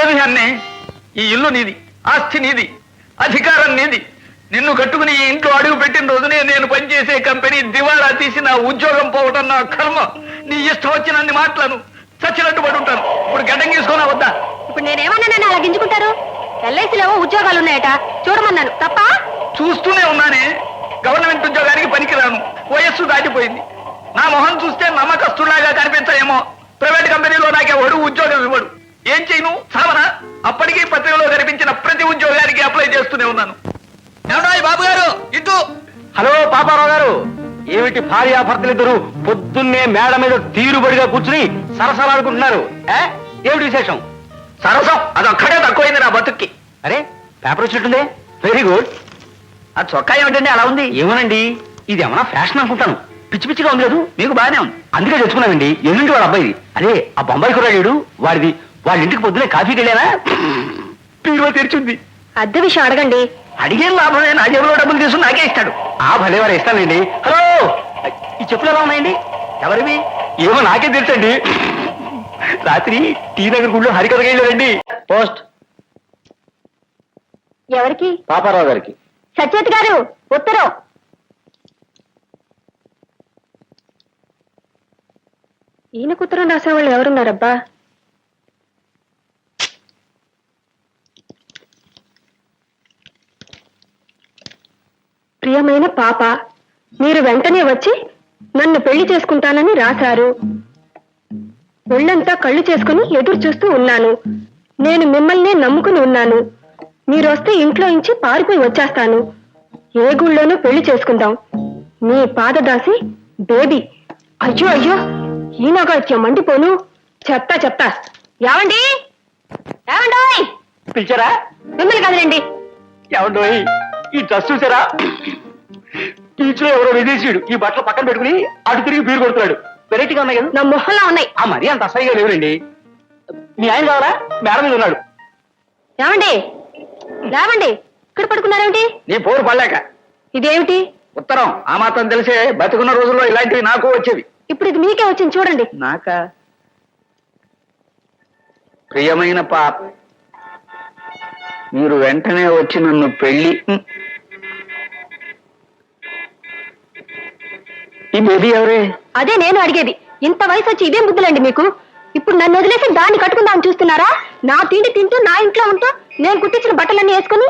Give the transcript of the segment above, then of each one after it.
ఏమి అన్నే ఈ ఇల్లు నీది ఆస్తి నీది అధికారం నీది. నిన్ను కట్టుకుని ఈ ఇంట్లో అడుగు పెట్టిన రోజునే నేను పనిచేసే కంపెనీ దివాళా తీసి నా ఉద్యోగం పోవటం నా కర్మ. నీ ఇష్టం వచ్చినన్ని మాటలను చచ్చినట్టు పడి ఉంటాను ఇప్పుడు గడ్డం తీసుకున్నా వద్దా? ఇప్పుడు నేనేమన్నానని అలా గింజుకుంటారు? ఎల్ఐసిలో ఉద్యోగాలు ఉన్నాయట. చూడమన్నాను. తప్ప? చూస్తూనే ఉన్నానే. గవర్నమెంట్ ఉద్యోగానికి పనికిరాను. వయస్సు దాటిపోయింది. నా మొహం చూస్తే నమ్మకస్తులాగా కనిపించాయేమో ప్రైవేట్ కంపెనీలో నాకే వడు ఉద్యోగం ఇవ్వడు. ఏం చేయను? సావనా అప్పటికీ పత్రికలో కనిపించిన ప్రతి ఉద్యోగానికి అప్లై చేస్తూనే ఉన్నాను. బాబు గారు? ఇటు. హలో పాపారావు గారు. ఏమిటి భార్యాభర్తలిద్దరు పొద్దున్నే మేడ మీద తీరుబడిగా కూర్చుని సరసలాడుకుంటున్నారు? ఏ? ఏమిటి విశేషం? సరసం? అదొక్కడే తక్కువైంది నా బతుక్కి. అరే పేపర్ వచ్చినట్టుందే? వెరీ గుడ్ ఆ చొక్కా ఏమిటండి? అలా ఉంది. ఏమోనండి ఇది ఏమన్నా ఫ్యాషన్ అనుకుంటాను. పిచ్చి పిచ్చిగా ఉంది లేదు. మీకు బాగానే ఉంది. అందుకే తెచ్చుకున్నానండి ఎన్నింటి వాళ్ళ అబ్బాయిది. అదే ఆ బొంబాయి కుర్రాడు వాడిది వాళ్ళ ఇంటికి పొద్దునే కాఫీకి వెళ్ళానా పీరువ తెరిచింది. అద్దె విషయం అడగండి. అడిగేం లాభమే? నా జేబులో డబ్బులు తీసుకుని నాకే ఇస్తాడు. ఆ భలే వారు ఇస్తానండి హలో! ఈ చెప్పులు ఎలా ఉన్నాయండి? ఎవరివి? ఏమో నాకే తెలుసండి. రాత్రి టీ నగర్ గుళ్ళు హరికథగా వెళ్ళారండి. పోస్ట్. ఎవరికి? పాపారావు గారికి. సచేత్ గారు ఉత్తరం. ఈయనకు ఉత్తరం రాసేవాళ్ళు ఎవరున్నారబ్బా? ప్రియమైన పాప మీరు వెంటనే వచ్చి నన్ను పెళ్ళి చేసుకుంటానని రాశారు. ఒళ్ళంతా కళ్ళు చేసుకుని ఎదురు చూస్తూ ఉన్నాను. నేను మిమ్మల్నే నమ్ముకుని ఉన్నాను. మీరు వస్తే ఇంట్లో ఇంచి పారిపోయి వచ్చేస్తాను. ఏ గుళ్ళోనూ పెళ్ళి చేసుకుందాం. మీ పాదదాసి బేబీ. అయ్యో అయ్యో ఈనగాత్యం మండిపోను. చెప్తా చెప్తా. ఏమండి ఏమండోయ్ పిలిచారా? మిమ్మల్ని కదలండి. ఏమండోయ్ ఈ డ్రెస్ చూసారా? బీచ్లో ఎవరో విదేశీయుడు ఈ బట్టలు పక్కన పెట్టుకుని అటు తిరిగి బీరు కొడుతున్నాడు. వెరైటీగా ఉన్నాయి కదా? నా మొహంలో ఉన్నాయి. ఆ మరీ అంత అసహ్యంగా లేవురండి మీ ఆయన కావాలా? మేడ మీద ఉన్నాడు. ఏమండి? లేవండి. ఇక్కడ పడుకున్నారేమిటి? నీ పోరు పడలేక. ఇదేమిటి? ఉత్తరం ఆ మాత్రం తెలిసే బతుకున్న రోజుల్లో ఇలాంటివి నాకు వచ్చేవి. ఇప్పుడు ఇది మీకే వచ్చింది చూడండి. నాకా? ప్రియమైన పాప మీరు వెంటనే వచ్చి నన్ను పెళ్ళి బేబీ ఎవరే? అదే నేను అడిగేది. ఇంత వయసు వచ్చి ఇదేం బుద్ధులండి మీకు? ఇప్పుడు నన్ను వదిలేసి దాన్ని కట్టుకుందామని చూస్తున్నారా? నా తిండి తింటూ నా ఇంట్లో ఉంటూ నేను కుట్టించిన బట్టలన్నీ వేసుకుని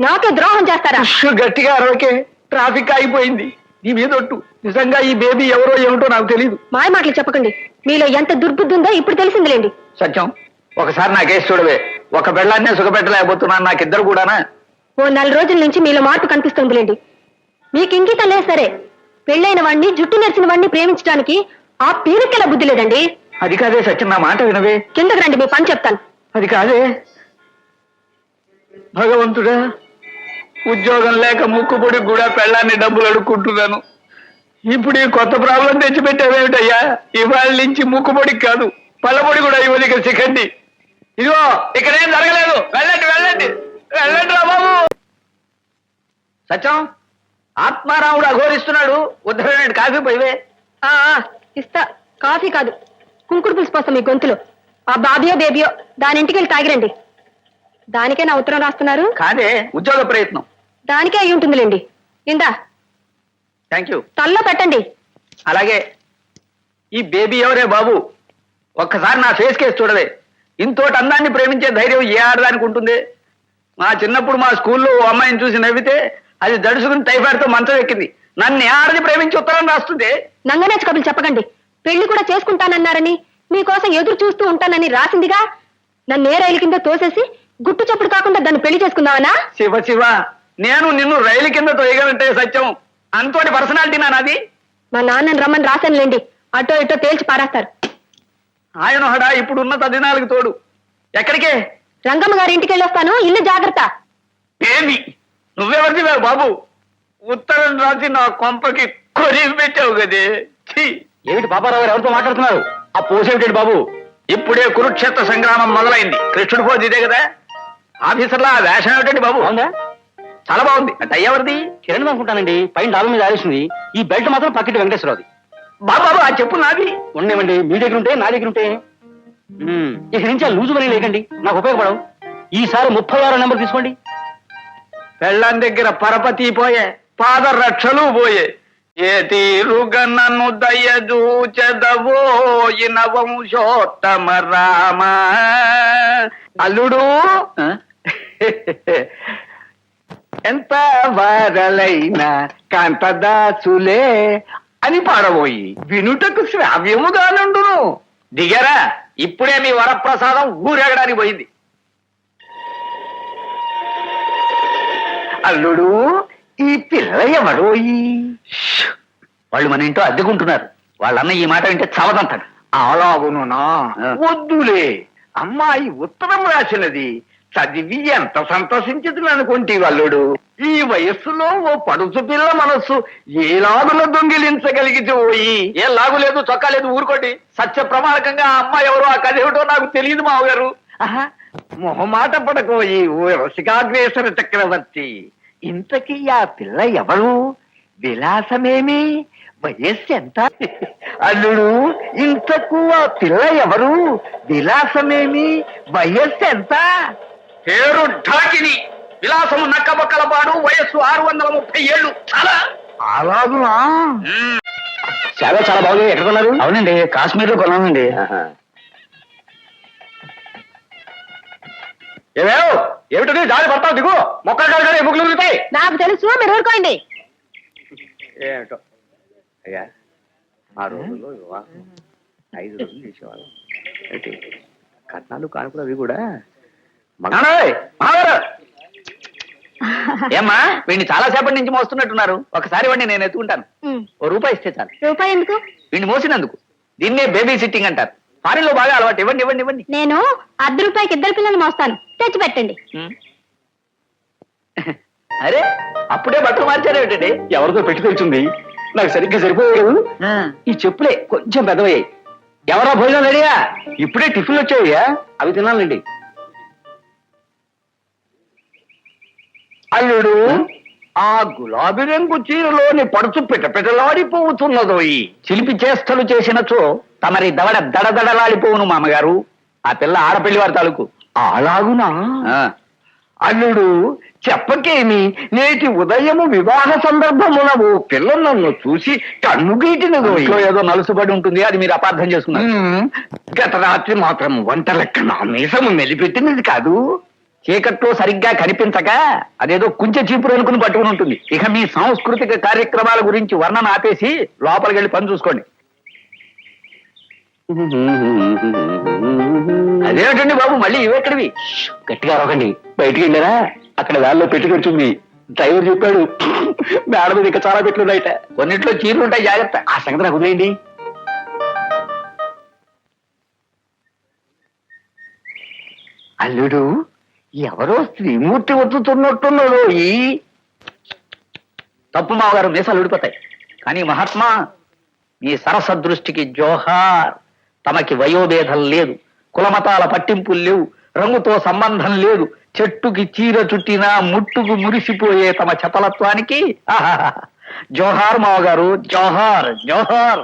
నాకే ద్రోహం చేస్తారా? గట్టిగా అరవకే. ట్రాఫిక్ ఆగిపోయింది. నీ మీదొట్టు నిజంగా ఈ బేబీ ఎవరో ఏమిటో నాకు తెలియదు మాయ మాటలు చెప్పకండి. మీలో ఎంత దుర్బుద్ధి ఉందో ఇప్పుడు తెలిసిందిలేండి. సత్యం. ఒకసారి నా కేసు చూడవే. ఒక బెళ్ళాన్నే సుఖపెట్టలేకపోతున్నాను. నాకిద్దరు కూడానా? ఓ నెల రోజుల నుంచి మీలో మార్పు కనిపిస్తుందిలేండి. మీకు ఇంగితం లేదు సరే. పెళ్ళైన వాడిని జుట్టు నెరిచిన వాడిని ప్రేమించడానికి ఆ పీరికెల బుద్ధి లేదండి? అది కాదే సత్యం నా మాట వినవే. కిందకు రండి మీ పని చెప్తాను. అది కాదే. భగవంతుడా ఉద్యోగం లేక ముక్కుపొడి కూడా పెళ్ళాన్ని డబ్బులు అడుక్కుంటున్నాను. ఇప్పుడు ఈ కొత్త ప్రాబ్లం తెచ్చిపెట్టావేమిటయ్యా? ఇవాళ నుంచి ముక్కుపొడికి కాదు పళ్ళపొడి కూడా ఇవ్వదు ఇక సికండి ఇదిగో ఇక్కడేం జరగలేదు. వెళ్ళండి వెళ్ళండి. వెళ్ళండి రా బాబు. సత్యం ఆత్మారాముడు అఘోరిస్తున్నాడు. ఉద్ధరణి కాఫీ పోయివే. ఆ ఆ, ఇస్తా. కాఫీ కాదు. కుంకుడు పులుసు పోస్తాం మీ గొంతులో. ఆ బాబియో బేబియో దాని ఇంటికి వెళ్ళి తాగిరండి. దానికే నా ఉత్తరం రాస్తున్నారు. కాదే ఉద్యోగ ప్రయత్నం. దానికే అయి ఉంటుందిలేండి. ఇందా. థ్యాంక్ యూ తల్లో పెట్టండి. అలాగే ఈ బేబీ ఎవరే బాబు? ఒక్కసారి నా ఫేస్ కేసు చూడవే. ఇంతోటి అందాన్ని ప్రేమించే ధైర్యం ఏ ఆడదానికి ఉంటుంది? మా చిన్నప్పుడు మా స్కూల్లో ఓ అమ్మాయిని చూసి నవ్వితే అది దడుసుకుని టైఫాయిడ్తో మంచం ఎక్కింది. నన్ను ఆడది ప్రేమించి ఉత్తరం రాస్తుంది? నంగనేచ్ కబులు చెప్పకండి. పెళ్ళి కూడా చేసుకుంటానన్నారని మీకోసం ఎదురు చూస్తూ ఉంటానని రాసిందిగా? నన్ను ఏ రైలు కింద తోసేసి గుట్టు చప్పుడు కాకుండా దాన్ని పెళ్ళి చేసుకుందామనా? శివ శివ నేను నిన్ను రైలు కింద తొయ్యగలంటే సత్యం. అంతోటి పర్సనాలిటీ నాది. మా నాన్నని రమ్మని రాశానులేండి. అటో ఇటో తేల్చి పారేస్తారు. ఆయన హడా ఇప్పుడున్న తదినాలకు తోడు. ఎక్కడికే? రంగమ్మ గారి ఇంటికి వెళ్ళొస్తాను ఇల్లు జాగ్రత్త. ఏమి? నువ్వెవరిదివే బాబు? ఉత్తరం రాసి నా కొంపకి కొరివి పెట్టావు కదే. ఛీ! ఏమిటి పాపారావు గారు ఎవరితో మాట్లాడుతున్నారు? ఆ పోసేమిటండి బాబు? ఇప్పుడే కురుక్షేత్ర సంగ్రామం మొదలైంది. కృష్ణుడు పోజ్ ఇదే కదా? ఆఫీసర్లా ఆ వేషం ఏమిటండి బాబు? బాగుందా? చాలా బాగుంది. అంటే ఎవరిది? కిరణ్ అనుకుంటానండి. పైన డాబా మీద ఆరేసింది. ఈ బెల్ట్ మాత్రం పక్కటి వెంకటేశ్వరరావుది. బాబు ఆ చెప్పు నాది. ఉండేవండి. మీ దగ్గర ఉంటే నా దగ్గర ఉంటే. ఇక నుంచి ఆ లూజు మనీ లేకండి. నాకు ఉపయోగపడవు. ఈసారి ముప్పై ఆరో నెంబర్ తీసుకోండి. పెళ్ళాం దగ్గర పరపతి పోయే పాద రక్షలు పోయే. ఏ తీరుగా నన్ను దయచూచెదవో ఇన వంశోత్తమ రామ. అల్లుడు! ఎంత వారలైన కాంతదాసులే అని పాడబోయి వినుటకు శ్రావ్యముగానుండును. దిగరా ఇప్పుడే మీ వరప్రసాదం ఊరెగడానికి పోయింది. అల్లుడు ఈ పిల్ల ఎవడోయి వాళ్ళు మన ఇంట్లో అద్దెకుంటున్నారు. వాళ్ళన్న ఈ మాట వింటే చవదంతాడు అలాగునునా వద్దులే. అమ్మాయి ఉత్తరం రాసినది. చదివి ఎంత సంతోషించదు అనుకుంటే అల్లుడు. ఈ వయస్సులో ఓ పడుచు పిల్ల మనస్సు ఏ లాగున దొంగిలించగలిగితే పోయి ఏ లాగు లేదు చొక్కా లేదు ఊరుకోండి. సత్య ప్రమాణకంగా ఆ అమ్మాయి ఎవరో ఆ కథ ఏమిటో నాకు తెలియదు మావగారు. మొహమాట పడకోయి ఓ రసికాగ్రేసర చక్రవర్తి. ఇంతకీ ఆ పిల్ల ఎవరు? విలాసమేమి? వయస్సు ఎంత? అల్లుడు ఇంతకు ఆ పిల్ల ఎవరు? విలాసమేమి? వయస్సు ఎంత? పేరు ఢాకిని. విలాసము నక్కబొక్కల పాడు వయస్సు ఆరు వందల ముప్పై ఏళ్ళు. చాలా? అలాగునా చాలా చాలా బాగుంది. ఎక్కడ కొన్నారు? అవునండి కాశ్మీర్లో కొన్నానండి ఏమేవ్? ఏమిటది? దారి పడతావు దిగు. మొక్కలు కాదు ఎముకలు ఉరుగుతాయి నాకు తెలుసు మీరు ఊరుకోండి. ఏమిటో? అయ్యా ఆ రోజుల్లో వివాహం ఐదు రోజులు చేసేవాళ్ళం. ఏంటి? కట్నాలు కానుకలు అవి కూడా. ఏమ్మా వీడిని చాలా సేపటి నుంచి మోస్తున్నట్టున్నారు. ఒకసారి వాడిని నేను ఎత్తుకుంటాను. ఓ రూపాయి ఇస్తే చాలు. రూపాయి ఎందుకు? వీడిని మోసినందుకు. దీన్నే బేబీ సిట్టింగ్ అంటారు. ఫారిన్లో బాగా అలవాటు. ఇవ్వండి ఇవ్వండి ఇవ్వండి. నేను అర్ధ రూపాయికి ఇద్దరు పిల్లలు మోస్తాను. తెచ్చి పెట్టండి. అరే అప్పుడే బట్టలు మార్చారేమిటండి ఎవరితో పెట్టి తెచ్చింది నాకు సరిగ్గా సరిపోయాడు ఈ చెప్పులే కొంచెం పెద్దవయ్యాయి. ఎవరా భోజనం రెడీయా? ఇప్పుడే టిఫిన్ వచ్చాయ్యా. అవి తినాలండి. అల్లుడు ఆ గులాబీ రంగు చీరలోని పడుచు పిటపిటలాడిపోతున్నదోయి చిలిపి చేష్టలు చేసినచో తమరి దవడ దడదడలాడిపోవును మామగారు. ఆ పిల్ల ఆడపిల్లి వారి తాలూకు. అలాగునా అల్లుడు చెప్పకేమి? నేటి ఉదయము వివాహ సందర్భమున ఓ పిల్ల నన్ను చూసి కన్ను గీటినదో. ఇంట్లో ఏదో నలుసుబడి ఉంటుంది అది మీరు అపార్థం చేసుకున్నారు. గత రాత్రి మాత్రం వంట లెక్క నా మీసము మెలిపెట్టినది కాదు. చీకట్లో సరిగ్గా కనిపించక అదేదో కుంచె చీపురు అనుకుని పట్టుకుని ఉంటుంది. ఇక మీ సాంస్కృతిక కార్యక్రమాల గురించి వర్ణన ఆపేసి లోపలికి వెళ్ళి పని చూసుకోండి. అదేమిటండి బాబు? మళ్ళీ ఇవెక్కడివి గట్టిగా రొకండి బయటికి వెళ్ళారా? అక్కడ వ్యాన్లో పెట్టుకొచ్చింది డ్రైవర్ చెప్పాడు మేడ మీద ఇంకా చాలా పెట్లున్నాయట కొన్నిట్లో చీరలు ఉంటాయి జాగ్రత్త. ఆ సంగతి నాకు వదిలేయండి. అల్లుడు ఎవరో శ్రీమూర్తి వత్తుతున్నట్టున్నాడు ఈ. తప్పు మావగారు మీసాలు ఊడిపోతాయి. కానీ మహాత్మా మీ సరస దృష్టికి జోహార్. తమకి వయోభేదం లేదు. కులమతాల పట్టింపులు లేవు. రంగుతో సంబంధం లేదు. చెట్టుకి చీర చుట్టినా ముట్టుకు మురిసిపోయే తమ చపలత్వానికి. జోహార్ మావగారు జోహార్ జోహార్.